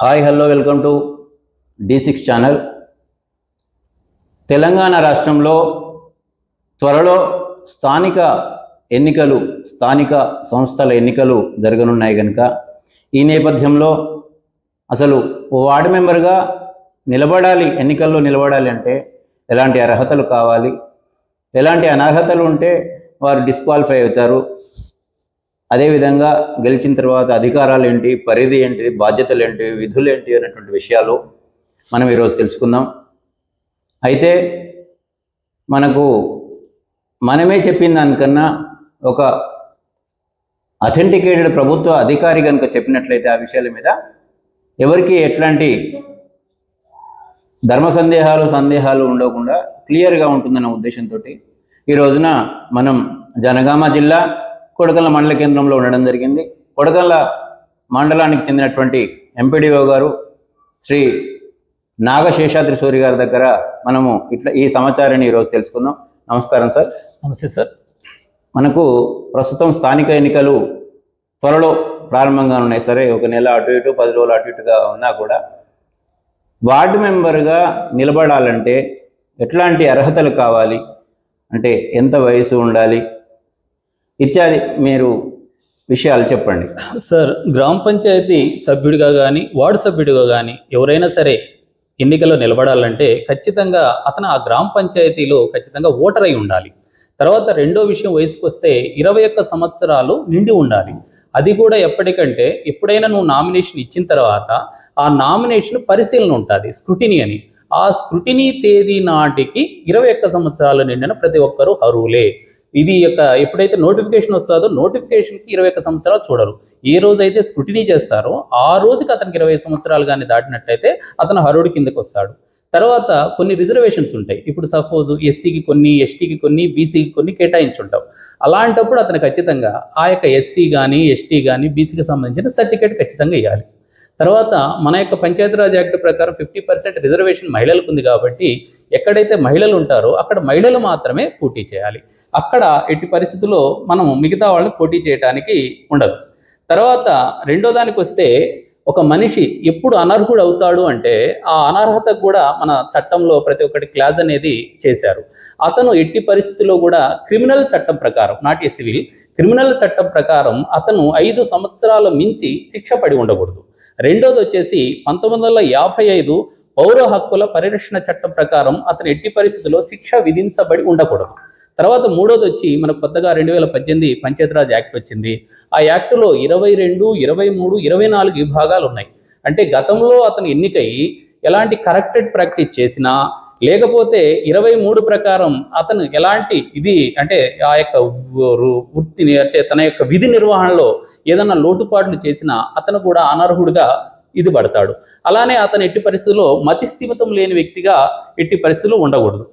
Hi hello welcome to D six channel Telangana రాష్ట్రంలో త్వరలో స్థానిక ఎన్నికలు స్థానిక సంస్థల ఎన్నికలు జరగనున్నాయి కనుక ఈ నేపథ్యంలో అసలు ఓ వార్డు మెంబర్గా నిలబడాలి ఎన్నికల్లో నిలబడాలి అంటే ఎలాంటి అర్హతలు కావాలి? ఎలాంటి అనర్హతలు ఉంటే వారు డిస్క్వాలిఫై అవుతారు? అదేవిధంగా గెలిచిన తర్వాత అధికారాలు ఏంటి పరిధి ఏంటి బాధ్యతలు ఏంటి విధులు ఏంటి అనేటువంటి విషయాలు మనం ఈరోజు తెలుసుకుందాం. అయితే మనకు మనమే చెప్పిన దానికన్నా ఒక అథెంటికేటెడ్ ప్రభుత్వ అధికారి కనుక చెప్పినట్లయితే ఆ విషయాల మీద ఎవరికి ఎట్లాంటి ధర్మ సందేహాలు సందేహాలు ఉండకుండా క్లియర్గా ఉంటుందన్న ఉద్దేశంతో ఈ రోజున మనం జనగామ జిల్లా కొడకల్ల మండల కేంద్రంలో ఉండడం జరిగింది. కొడకల్ల మండలానికి చెందినటువంటి ఎంపీడీఓ గారు శ్రీ నాగశేషాద్రి సూరి గారి దగ్గర మనము ఇట్లా ఈ సమాచారాన్ని ఈరోజు తెలుసుకుందాం. నమస్కారం సార్. నమస్తే సార్. మనకు ప్రస్తుతం స్థానిక ఎన్నికలు త్వరలో ప్రారంభంగా ఉన్నాయి సరే ఒక నెల అటు ఇటు పది రోజులు అటు ఇటుగా ఉన్నా కూడా వార్డు మెంబర్గా నిలబడాలంటే ఎట్లాంటి అర్హతలు కావాలి? అంటే ఎంత వయసు ఉండాలి? ఇత్యాది మీరు విషయాలు చెప్పండి. సార్ గ్రామ పంచాయతీ సభ్యుడిగా కానీ వార్డు సభ్యుడిగా కానీ ఎవరైనా సరే ఎన్నికల్లో నిలబడాలంటే ఖచ్చితంగా అతను ఆ గ్రామ పంచాయతీలో ఖచ్చితంగా ఓటర్ అయి ఉండాలి. తర్వాత రెండో విషయం వయసుకు వస్తే ఇరవై ఒక్క సంవత్సరాలు నిండి ఉండాలి. అది కూడా ఎప్పటికంటే ఎప్పుడైనా నువ్వు నామినేషన్ ఇచ్చిన తర్వాత ఆ నామినేషన్ పరిశీలన ఉంటుంది స్క్రూటినీ అని. ఆ స్క్రూటినీ తేదీ నాటికి ఇరవై ఒక్క సంవత్సరాలు నిండిన ప్రతి ఒక్కరూ అర్హులే. ఇది యొక్క ఎప్పుడైతే నోటిఫికేషన్ వస్తుందో నోటిఫికేషన్కి ఇరవై ఒక్క సంవత్సరాలు చూడరు. ఏ రోజైతే స్క్రూటినీ చేస్తారో ఆ రోజుకి అతనికి ఇరవై సంవత్సరాలు కానీ దాటినట్టయితే అతను హరుడు కిందకి వస్తాడు. తర్వాత కొన్ని రిజర్వేషన్స్ ఉంటాయి. ఇప్పుడు సపోజ్ ఎస్సీకి కొన్ని ఎస్టీకి కొన్ని బీసీకి కొన్ని కేటాయించుంటాం. అలాంటప్పుడు అతను ఖచ్చితంగా ఆ యొక్క ఎస్సీ కానీ ఎస్టీ కానీ బీసీకి సంబంధించిన సర్టిఫికేట్ ఖచ్చితంగా ఇవ్వాలి తర్వాత మన యొక్క పంచాయతీరాజ్ యాక్ట్ ప్రకారం ఫిఫ్టీ పర్సెంట్ రిజర్వేషన్ మహిళలకు ఉంది కాబట్టి ఎక్కడైతే మహిళలు ఉంటారో అక్కడ మహిళలు మాత్రమే పోటీ చేయాలి. అక్కడ ఎట్టి పరిస్థితుల్లో మనం మిగతా వాళ్ళని పోటీ చేయడానికి ఉండదు. తర్వాత రెండో దానికి వస్తే ఒక మనిషి ఎప్పుడు అనర్హుడు అవుతాడు అంటే ఆ అనర్హతకు కూడా మన చట్టంలో ప్రతి ఒక్కటి క్లాజ్ అనేది చేశారు. అతను ఎట్టి పరిస్థితుల్లో కూడా క్రిమినల్ చట్టం ప్రకారం నాట్ ఏ సివిల్ క్రిమినల్ చట్టం ప్రకారం అతను ఐదు సంవత్సరాల మించి శిక్ష పడి ఉండకూడదు. రెండోది వచ్చేసి పంతొమ్మిది వందల యాభై ఐదు పౌర హక్కుల పరిరక్షణ చట్టం ప్రకారం అతను ఎట్టి పరిస్థితుల్లో శిక్ష విధించబడి ఉండకూడదు. తర్వాత మూడోది వచ్చి మనకు కొత్తగా రెండు వేల పద్దెనిమిది పంచాయతీరాజ్ యాక్ట్ వచ్చింది. ఆ యాక్టులో ఇరవై రెండు ఇరవై మూడు ఇరవై నాలుగు విభాగాలు ఉన్నాయి అంటే గతంలో అతను ఎన్నికై ఎలాంటి కరెక్టెడ్ ప్రాక్టీస్ చేసినా లేకపోతే ఇరవై మూడు ప్రకారం అతను ఎలాంటి ఇది అంటే ఆ యొక్క వృత్తిని అంటే తన యొక్క విధి నిర్వహణలో ఏదైనా లోటుపాట్లు చేసినా అతను కూడా అనర్హుడిగా ఇది పడతాడు. అలానే అతను ఎట్టి పరిస్థితుల్లో మతి స్థిమితం లేని వ్యక్తిగా ఎట్టి పరిస్థితులు ఉండకూడదు.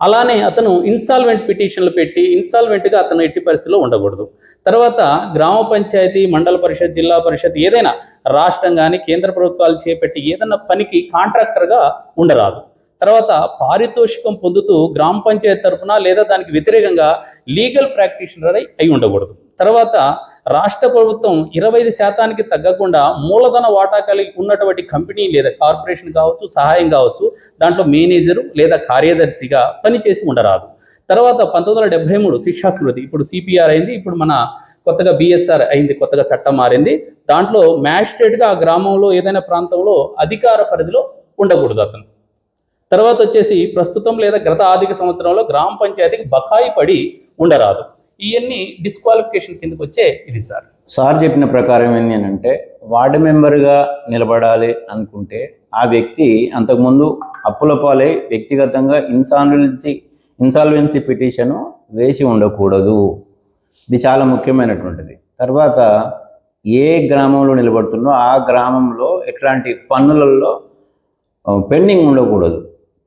అలానే అతను ఇన్సాల్వెంట్ పిటిషన్లు పెట్టి ఇన్సాల్వెంట్గా అతను ఎట్టి పరిస్థితిలో ఉండకూడదు. తర్వాత గ్రామ పంచాయతీ మండల పరిషత్ జిల్లా పరిషత్ ఏదైనా రాష్ట్రం కానీ కేంద్ర ప్రభుత్వాలు చేపట్టి ఏదైనా పనికి కాంట్రాక్టర్గా ఉండరాదు. తర్వాత పారితోషికం పొందుతూ గ్రామ పంచాయతీ తరఫున లేదా దానికి వ్యతిరేకంగా లీగల్ ప్రాక్టీషనర్ అయి ఉండకూడదు. తర్వాత రాష్ట్ర ప్రభుత్వం ఇరవై ఐదు శాతానికి తగ్గకుండా మూలధన వాటా కలిగి ఉన్నటువంటి కంపెనీ లేదా కార్పొరేషన్ కావచ్చు సహాయం కావచ్చు దాంట్లో మేనేజరు లేదా కార్యదర్శిగా పనిచేసి ఉండరాదు. తర్వాత పంతొమ్మిది వందల డెబ్బై మూడు శిక్షా స్మృతి ఇప్పుడు సిపిఆర్ అయింది ఇప్పుడు మన కొత్తగా బిఎస్ఆర్ అయింది కొత్తగా చట్టం మారింది. దాంట్లో మ్యాజిస్ట్రేట్గా ఆ గ్రామంలో ఏదైనా ప్రాంతంలో అధికార పరిధిలో ఉండకూడదు అతను. తర్వాత వచ్చేసి ప్రస్తుతం లేదా గత ఆర్థిక సంవత్సరంలో గ్రామ పంచాయతీకి బకాయి పడి ఉండరాదు. ఇవన్నీ డిస్క్వాలిఫికేషన్ కిందకి వచ్చే ఇది సార్. సార్ చెప్పిన ప్రకారం ఏంటి అని అంటే వార్డు మెంబర్గా నిలబడాలి అనుకుంటే ఆ వ్యక్తి అంతకుముందు అప్పుల పాలై వ్యక్తిగతంగా ఇన్సాల్వెన్సీ ఇన్సాల్వెన్సీ పిటిషను వేసి ఉండకూడదు. ఇది చాలా ముఖ్యమైనటువంటిది. తర్వాత ఏ గ్రామంలో నిలబడుతుందో ఆ గ్రామంలో ఎట్లాంటి పన్నులలో పెండింగ్ ఉండకూడదు.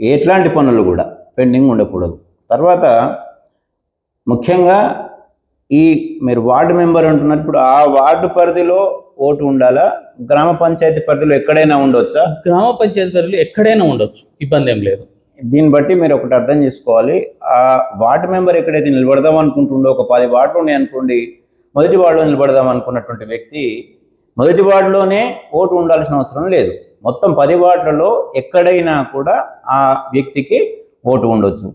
ఎట్లాంటి పన్నులు కూడా పెండింగ్ ఉండకూడదు. తర్వాత ముఖ్యంగా ఈ మీరు వార్డు మెంబర్ అంటున్నారు ఇప్పుడు ఆ వార్డు పరిధిలో ఓటు ఉండాలా? గ్రామ పంచాయతీ పరిధిలో ఎక్కడైనా ఉండొచ్చా? గ్రామ పంచాయతీ పరిధిలో ఎక్కడైనా ఉండొచ్చు ఇబ్బంది ఏం లేదు. దీన్ని బట్టి మీరు ఒకటి అర్థం చేసుకోవాలి. ఆ వార్డు మెంబర్ ఎక్కడైతే నిలబడదాం అనుకుంటుండో ఒక పది వార్డులు ఉన్నాయి అనుకోండి మొదటి వార్డులో నిలబడదాం అనుకున్నటువంటి వ్యక్తి మొదటి వార్డులోనే ఓటు ఉండాల్సిన అవసరం లేదు. మొత్తం పది వార్డులలో ఎక్కడైనా కూడా ఆ వ్యక్తికి ఓటు ఉండొచ్చు.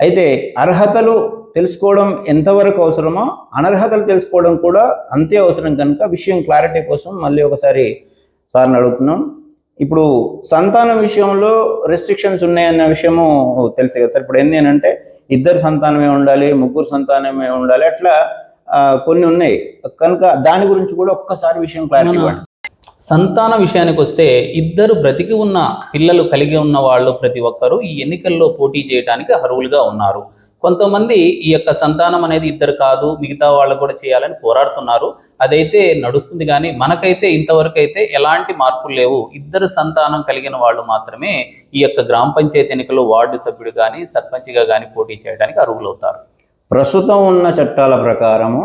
అయితే అర్హతలు తెలుసుకోవడం ఎంతవరకు అవసరమో అనర్హతలు తెలుసుకోవడం కూడా అంతే అవసరం కనుక విషయం క్లారిటీ కోసం మళ్ళీ ఒకసారి సార్ని అడుగుతున్నాం. ఇప్పుడు సంతానం విషయంలో రెస్ట్రిక్షన్స్ ఉన్నాయన్న విషయము తెలుసు కదా సార్. ఇప్పుడు అని అంటే ఇద్దరు సంతానమే ఉండాలి ముగ్గురు సంతానమే ఉండాలి అట్లా కొన్ని ఉన్నాయి. కనుక దాని గురించి కూడా ఒక్కసారి విషయం క్లారిటీ ఇవ్వండి. సంతాన విషయానికి వస్తే ఇద్దరు బ్రతికి ఉన్న పిల్లలు కలిగి ఉన్న వాళ్ళు ప్రతి ఒక్కరూ ఈ ఎన్నికల్లో పోటీ చేయడానికి అర్హులుగా ఉన్నారు. కొంతమంది ఈ యొక్క సంతానం అనేది ఇద్దరు కాదు మిగతా వాళ్ళు కూడా చేయాలని పోరాడుతున్నారు. అదైతే నడుస్తుంది కానీ మనకైతే ఇంతవరకు అయితే ఎలాంటి మార్పులు లేవు. ఇద్దరు సంతానం కలిగిన వాళ్ళు మాత్రమే ఈ యొక్క గ్రామ పంచాయతీ ఎన్నికల్లో వార్డు సభ్యుడు కానీ సర్పంచ్గా కానీ పోటీ చేయడానికి అర్హులవుతారు. ప్రస్తుతం ఉన్న చట్టాల ప్రకారము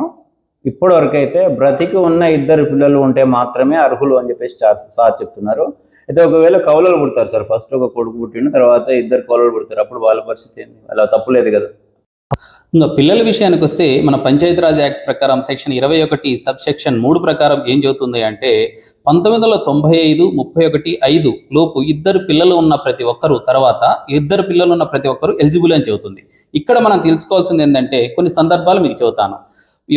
ఇప్పటివరకు అయితే బ్రతికి ఉన్న ఇద్దరు పిల్లలు ఉంటే మాత్రమే అర్హులు అని చెప్పేసి సార్ చెప్తున్నారు. అయితే ఒకవేళ కౌలలు పుడతారు సార్ ఫస్ట్ ఒక కొడుకు పుట్టిన తర్వాత ఇద్దరు కౌలలు పుడతారు. అప్పుడు వాళ్ళ పరిస్థితి ఏంది? అలా తప్పులేదు కదా. ఇంకా పిల్లల విషయానికి వస్తే మన పంచాయతీరాజ్ యాక్ట్ ప్రకారం సెక్షన్ ఇరవై ఒకటి సబ్ సెక్షన్ మూడు ప్రకారం ఏం చెబుతుంది అంటే పంతొమ్మిది వందల తొంభై ఐదు ముప్పై ఒకటి ఐదు లోపు ఇద్దరు పిల్లలు ఉన్న ప్రతి ఒక్కరు తర్వాత ఇద్దరు పిల్లలు ఉన్న ప్రతి ఒక్కరు ఎలిజిబుల్ అని చెబుతుంది. ఇక్కడ మనం తెలుసుకోవాల్సింది ఏంటంటే కొన్ని సందర్భాలు మీకు చెబుతాను.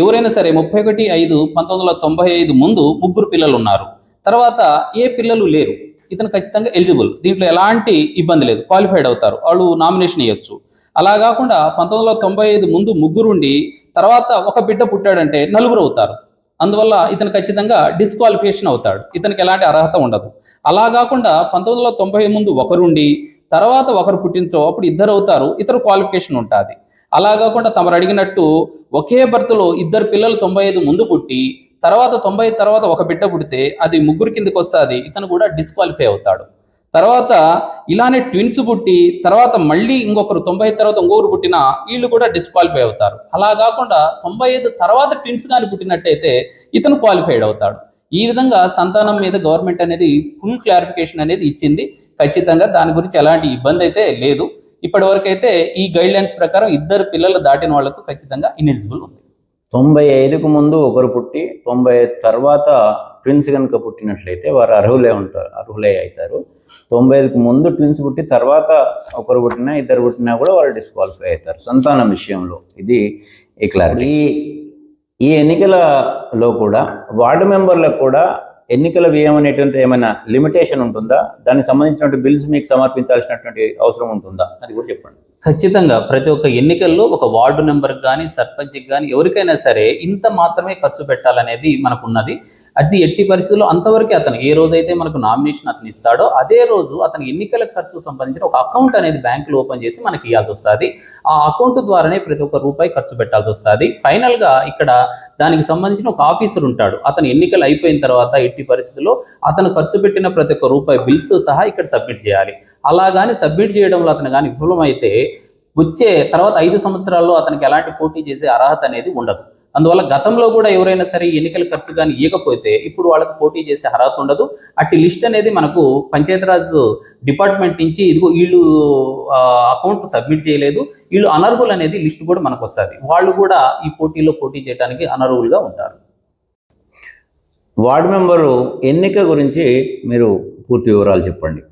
ఎవరైనా సరే ముప్పై ఒకటి ఐదు పంతొమ్మిది వందల తొంభై ఐదు ముందు ముగ్గురు పిల్లలు ఉన్నారు తర్వాత ఏ పిల్లలు లేరు. ఇతను ఖచ్చితంగా ఎలిజిబుల్. దీంట్లో ఎలాంటి ఇబ్బంది లేదు. క్వాలిఫైడ్ అవుతారు. వాళ్ళు నామినేషన్ ఇవ్వచ్చు అలా కాకుండా పంతొమ్మిది వందల తొంభై ఐదు ముందు ముగ్గురుండి తర్వాత ఒక బిడ్డ పుట్టాడంటే నలుగురు అవుతారు. అందువల్ల ఇతను ఖచ్చితంగా డిస్క్వాలిఫికేషన్ అవుతాడు. ఇతనికి ఎలాంటి అర్హత ఉండదు. అలా కాకుండా పంతొమ్మిది వందల తొంభై ముందు ఒకరుండి తర్వాత ఒకరు పుట్టినతో అప్పుడు ఇద్దరు అవుతారు ఇతర క్వాలిఫికేషన్ ఉంటుంది. అలా కాకుండా తమరు అడిగినట్టు ఒకే బర్త్లో ఇద్దరు పిల్లలు తొంభై ఐదు ముందు పుట్టి తర్వాత తొంభై తర్వాత ఒక బిడ్డ పుడితే అది ముగ్గురు కిందకి వస్తుంది ఇతను కూడా డిస్క్వాలిఫై అవుతాడు. తర్వాత ఇలానే ట్విన్స్ పుట్టి తర్వాత మళ్ళీ ఇంకొకరు తొంభై ఐదు తర్వాత ఇంకొకరు పుట్టినా వీళ్ళు కూడా డిస్క్వాలిఫై అవుతారు. అలా కాకుండా తొంభై ఐదు తర్వాత ట్విన్స్ కానీ పుట్టినట్టయితే ఇతను క్వాలిఫైడ్ అవుతాడు. ఈ విధంగా సంతానం మీద గవర్నమెంట్ అనేది ఫుల్ క్లారిఫికేషన్ అనేది ఇచ్చింది. ఖచ్చితంగా దాని గురించి ఎలాంటి ఇబ్బంది అయితే లేదు. ఇప్పటి వరకు అయితే ఈ గైడ్ లైన్స్ ప్రకారం ఇద్దరు పిల్లలు దాటిన వాళ్ళకు ఖచ్చితంగా ఇన్ఎలిజిబుల్ ఉంది. తొంభై ఐదుకు ముందు ఒకరు పుట్టి తొంభై ఐదు తర్వాత ట్విన్స్ కనుక పుట్టినట్లయితే వారు అర్హులే ఉంటారు అర్హులే అవుతారు. తొంభై ఐదుకు ముందు ట్విన్స్ పుట్టి తర్వాత ఒకరు పుట్టినా ఇద్దరు పుట్టినా కూడా వారు డిస్క్వాలిఫై అవుతారు. సంతానం విషయంలో ఇది ఈ క్లారిటీ ఈ ఈ ఎన్నికలలో కూడా వార్డు మెంబర్లకు కూడా ఎన్నికల వ్యయం అనేటువంటి ఏమైనా లిమిటేషన్ ఉంటుందా? దానికి సంబంధించినటువంటి బిల్స్ మీకు సమర్పించాల్సినటువంటి అవసరం ఉంటుందా? అది కూడా చెప్పండి. ఖచ్చితంగా ప్రతి ఒక్క ఎన్నికల్లో ఒక వార్డు నెంబర్కి కానీ సర్పంచ్కి కానీ ఎవరికైనా సరే ఇంత మాత్రమే ఖర్చు పెట్టాలనేది మనకు ఉన్నది అది ఎట్టి పరిస్థితుల్లో అంతవరకే అతను ఏ రోజైతే మనకు నామినేషన్ అతను ఇస్తాడో అదే రోజు అతను ఎన్నికల ఖర్చు సంబంధించిన ఒక అకౌంట్ అనేది బ్యాంకులో ఓపెన్ చేసి మనకి ఇవ్వాల్సి వస్తుంది. ఆ అకౌంట్ ద్వారానే ప్రతి ఒక్క రూపాయి ఖర్చు పెట్టాల్సి వస్తుంది. ఫైనల్గా ఇక్కడ దానికి సంబంధించిన ఒక ఆఫీసర్ ఉంటాడు. అతను ఎన్నికలు అయిపోయిన తర్వాత ఎట్టి పరిస్థితుల్లో అతను ఖర్చు పెట్టిన ప్రతి ఒక్క రూపాయి బిల్స్ సహా ఇక్కడ సబ్మిట్ చేయాలి. అలా కానీ సబ్మిట్ చేయడంలో అతను కానీ విఫలమైతే వచ్చే తర్వాత ఐదు సంవత్సరాల్లో అతనికి ఎలాంటి పోటీ చేసే అర్హత అనేది ఉండదు. అందువల్ల గతంలో కూడా ఎవరైనా సరే ఎన్నికల ఖర్చు కానీ ఇవ్వకపోతే ఇప్పుడు వాళ్ళకి పోటీ చేసే అర్హత ఉండదు. అట్టి లిస్ట్ అనేది మనకు పంచాయతీరాజ్ డిపార్ట్మెంట్ నుంచి ఇదిగో వీళ్ళు అకౌంట్ సబ్మిట్ చేయలేదు. వీళ్ళు అనర్హులు అనేది లిస్ట్ కూడా మనకు వస్తుంది. వాళ్ళు కూడా ఈ పోటీలో పోటీ చేయడానికి అనర్హులుగా ఉంటారు. వార్డు మెంబరు ఎన్నిక గురించి మీరు పూర్తి వివరాలు చెప్పండి.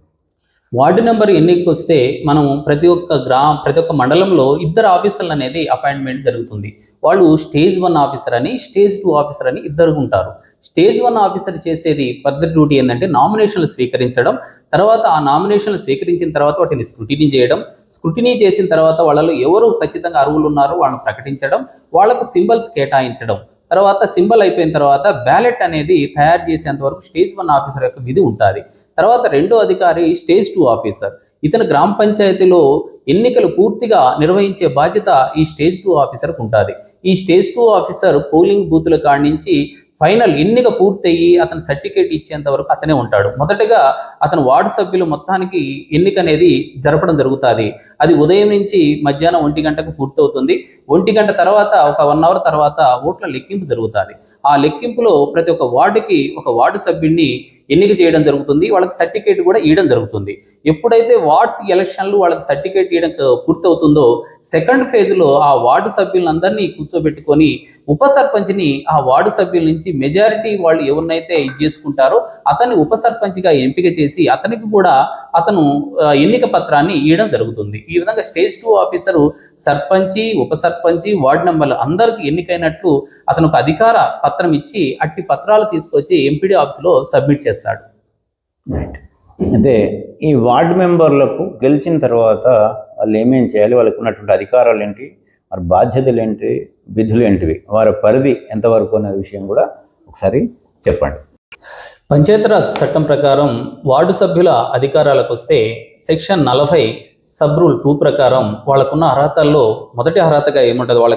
వార్డు నెంబర్ ఎన్నికకి వస్తే మనం ప్రతి ఒక్క గ్రా ప్రతి ఒక్క మండలంలో ఇద్దరు ఆఫీసర్లు అనేది అపాయింట్మెంట్ జరుగుతుంది. వాళ్ళు స్టేజ్ వన్ ఆఫీసర్ అని స్టేజ్ టూ ఆఫీసర్ అని ఇద్దరు ఉంటారు. స్టేజ్ వన్ ఆఫీసర్ చేసేది ఫర్దర్ డ్యూటీ ఏంటంటే నామినేషన్లు స్వీకరించడం తర్వాత ఆ నామినేషన్లు స్వీకరించిన తర్వాత వాటిని స్క్రూటినీ చేయడం స్క్రూటినీ చేసిన తర్వాత వాళ్ళలో ఎవరు ఖచ్చితంగా అర్హులు ఉన్నారో వాళ్ళని ప్రకటించడం వాళ్ళకు సింబల్స్ కేటాయించడం తర్వాత సింబల్ అయిపోయిన తర్వాత బ్యాలెట్ అనేది తయారు చేసేంత వరకు స్టేజ్ వన్ ఆఫీసర్ యొక్క విధి ఉంటుంది. తర్వాత రెండో అధికారి స్టేజ్ టూ ఆఫీసర్. ఇతను గ్రామ పంచాయతీలో ఎన్నికలు పూర్తిగా నిర్వహించే బాధ్యత ఈ స్టేజ్ టూ ఆఫీసర్కి ఉంటుంది. ఈ స్టేజ్ టూ ఆఫీసర్ పోలింగ్ బూతుల కాడి నుంచి ఫైనల్ ఎన్నిక పూర్తయి అతను సర్టిఫికేట్ ఇచ్చేంత వరకు అతనే ఉంటాడు. మొదటగా అతను వార్డు సభ్యులు మొత్తానికి ఎన్నిక అనేది జరపడం జరుగుతుంది. అది ఉదయం నుంచి మధ్యాహ్నం ఒంటి గంటకు పూర్తవుతుంది. ఒంటి గంట తర్వాత ఒక వన్ అవర్ తర్వాత ఓట్ల లెక్కింపు జరుగుతుంది. ఆ లెక్కింపులో ప్రతి ఒక్క వార్డుకి ఒక వార్డు సభ్యుడిని ఎన్నిక చేయడం జరుగుతుంది. వాళ్ళకి సర్టిఫికేట్ కూడా ఇవ్వడం జరుగుతుంది. ఎప్పుడైతే వార్డ్స్ ఎలక్షన్లు వాళ్ళకి సర్టిఫికేట్ ఇవ్వడం పూర్తవుతుందో సెకండ్ ఫేజ్లో ఆ వార్డు సభ్యులందరినీ కూర్చోబెట్టుకొని ఉప సర్పంచ్ని ఆ వార్డు సభ్యుల నుంచి మెజారిటీ వాళ్ళు ఎవరినైతే ఇది చేసుకుంటారో అతన్ని ఉప సర్పంచ్గా ఎంపిక చేసి అతనికి కూడా అతను ఎన్నిక పత్రాన్ని ఇవ్వడం జరుగుతుంది. ఈ విధంగా స్టేజ్ టూ ఆఫీసరు సర్పంచి ఉప సర్పంచి వార్డు మెంబర్లు అందరికి ఎన్నికైనట్లు అతను ఒక అధికార పత్రం ఇచ్చి అట్టి పత్రాలు తీసుకొచ్చి ఎంపీడీ ఆఫీసులో సబ్మిట్ చేస్తాడు. అయితే ఈ వార్డు మెంబర్లకు గెలిచిన తర్వాత వాళ్ళు ఏమేం చేయాలి? వాళ్ళకు ఉన్నటువంటి అధికారాలు ఏంటి? వారి బాధ్యతలు ఏంటి? విధులు ఏంటివి? వారి పరిధి ఎంతవరకు అనే విషయం కూడా ఒకసారి చెప్పండి. పంచాయతీరాజ్ చట్టం ప్రకారం వార్డు సభ్యుల అధికారాలకు వస్తే సెక్షన్ నలభై సబ్ రూల్ టూ ప్రకారం వాళ్ళకున్న అర్హతల్లో మొదటి అర్హతగా ఏముంటుంది? వాళ్ళ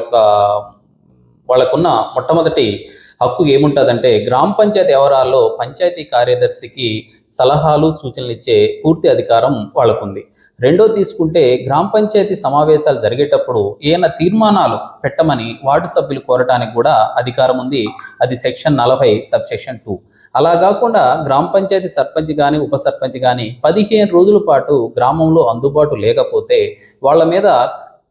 వాళ్ళకున్న మొట్టమొదటి హక్కు ఏముంటుందంటే గ్రామ పంచాయతీ వ్యవహారాల్లో పంచాయతీ కార్యదర్శికి సలహాలు సూచనలు ఇచ్చే పూర్తి అధికారం వాళ్ళకుంది. రెండో తీసుకుంటే గ్రామ పంచాయతీ సమావేశాలు జరిగేటప్పుడు ఏమైనా తీర్మానాలు పెట్టమని వార్డు సభ్యులు కోరటానికి కూడా అధికారం ఉంది. అది సెక్షన్ నలభై సబ్ సెక్షన్ టూ. అలా కాకుండా గ్రామ పంచాయతీ సర్పంచ్ కానీ ఉప సర్పంచ్ కానీ పదిహేను రోజుల పాటు గ్రామంలో అందుబాటు లేకపోతే వాళ్ళ మీద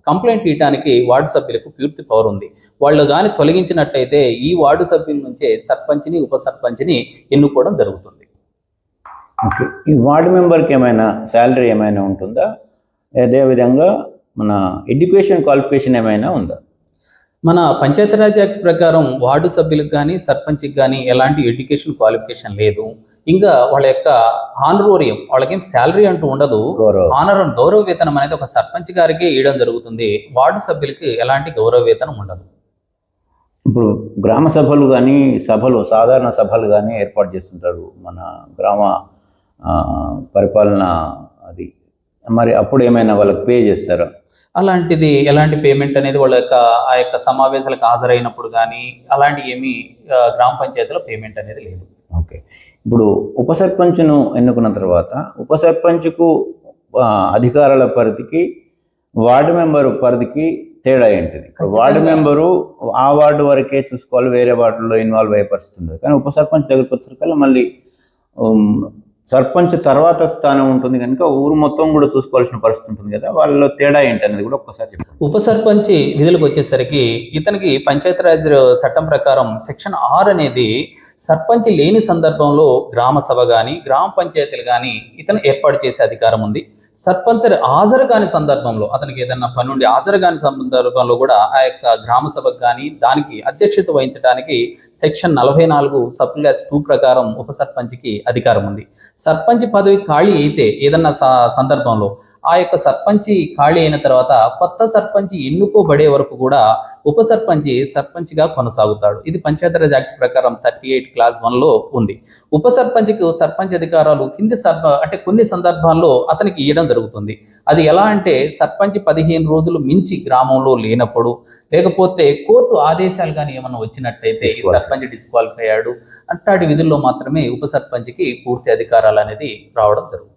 కంప్లైంట్ ఇవ్వడానికి వార్డు సభ్యులకు పూర్తి పవర్ ఉంది. వాళ్ళు కానీ తొలగించినట్టయితే ఈ వార్డు సభ్యుల నుంచే సర్పంచ్ని ఉప సర్పంచ్ని ఎన్నుకోవడం జరుగుతుంది. ఓకే. ఈ వార్డు మెంబర్కి ఏమైనా శాలరీ ఏమైనా ఉంటుందా? అదేవిధంగా మన ఎడ్యుకేషన్ క్వాలిఫికేషన్ ఏమైనా ఉందా? మన పంచాయతీరాజ్ యాక్ట్ ప్రకారం వార్డు సభ్యులకు కానీ సర్పంచ్కి కానీ ఎలాంటి ఎడ్యుకేషన్ క్వాలిఫికేషన్ లేదు. ఇంకా వాళ్ళ యొక్క ఆనరోరియం వాళ్ళకేం శాలరీ అంటూ ఉండదు. ఆనర్ గౌరవ వేతనం అనేది ఒక సర్పంచ్ గారికి ఇవ్వడం జరుగుతుంది. వార్డు సభ్యులకి ఎలాంటి గౌరవ వేతనం ఉండదు. ఇప్పుడు గ్రామ సభలు కానీ సభలు సాధారణ సభలు కానీ ఏర్పాటు చేస్తుంటారు మన గ్రామ పరిపాలన అది. మరి అప్పుడు ఏమైనా వాళ్ళకి పే చేస్తారా? అలాంటిది ఎలాంటి పేమెంట్ అనేది వాళ్ళ యొక్క ఆ యొక్క సమావేశాలకు హాజరైనప్పుడు కానీ అలాంటి ఏమీ గ్రామ పంచాయతీలో పేమెంట్ అనేది లేదు. ఓకే. ఇప్పుడు ఉప సర్పంచ్ను ఎన్నుకున్న తర్వాత ఉప సర్పంచ్కు అధికారాల పరిధికి వార్డు మెంబరు పరిధికి తేడా ఏంటిది. వార్డు మెంబరు ఆ వార్డు వరకే చూసుకోవాలి వేరే వార్డులో ఇన్వాల్వ్ అయ్యే పరిస్థితి కానీ ఉప సర్పంచ్ దగ్గరికి వచ్చేసరికల్లా మళ్ళీ సర్పంచ్ తర్వాత స్థానం ఉంటుంది కనుక ఊరు మొత్తం కూడా చూసుకోవాల్సిన పరిస్థితి ఉంటుంది కదా వాళ్ళలో తేడా ఏంటి అనేది కూడా ఒక్కసారి చెప్పండి ఉప సర్పంచ్ విధులకు వచ్చేసరికి ఇతనికి పంచాయతీరాజ్ చట్టం ప్రకారం సెక్షన్ ఆరు అనేది సర్పంచ్ లేని సందర్భంలో గ్రామ సభ కానీ గ్రామ పంచాయతీలు కానీ ఇతను ఏర్పాటు చేసే అధికారం ఉంది. సర్పంచ్ హాజరు కాని సందర్భంలో అతనికి ఏదన్నా పని ఉండి హాజరు కాని సందర్భంలో కూడా ఆ యొక్క గ్రామ సభకు కానీ దానికి అధ్యక్షత వహించడానికి సెక్షన్ నలభై నాలుగు సబ్ క్లాస్ టూ ప్రకారం ఉప సర్పంచ్కి అధికారం ఉంది. సర్పంచ్ పదవి ఖాళీ అయితే ఏదన్నా సందర్భంలో ఆ యొక్క సర్పంచి ఖాళీ అయిన తర్వాత కొత్త సర్పంచ్ ఎన్నుకోబడే వరకు కూడా ఉప సర్పంచ్ సర్పంచ్గా కొనసాగుతాడు. ఇది పంచాయతీరాజ్ యాక్ట్ ప్రకారం థర్టీ ఎయిట్ క్లాస్ వన్లో ఉంది. ఉప సర్పంచ్కు సర్పంచ్ అధికారాలు కింది సర్ప అంటే కొన్ని సందర్భాల్లో అతనికి ఇవ్వడం జరుగుతుంది. అది ఎలా అంటే సర్పంచ్ పదిహేను రోజులు మించి గ్రామంలో లేనప్పుడు లేకపోతే కోర్టు ఆదేశాలు కానీ ఏమన్నా వచ్చినట్టయితే. సర్పంచ్ డిస్క్వాలిఫై అయ్యాడు. అట్లాంటి విధుల్లో మాత్రమే ఉప సర్పంచ్కి పూర్తి అధికారాలు అనేది రావడం జరుగుతుంది.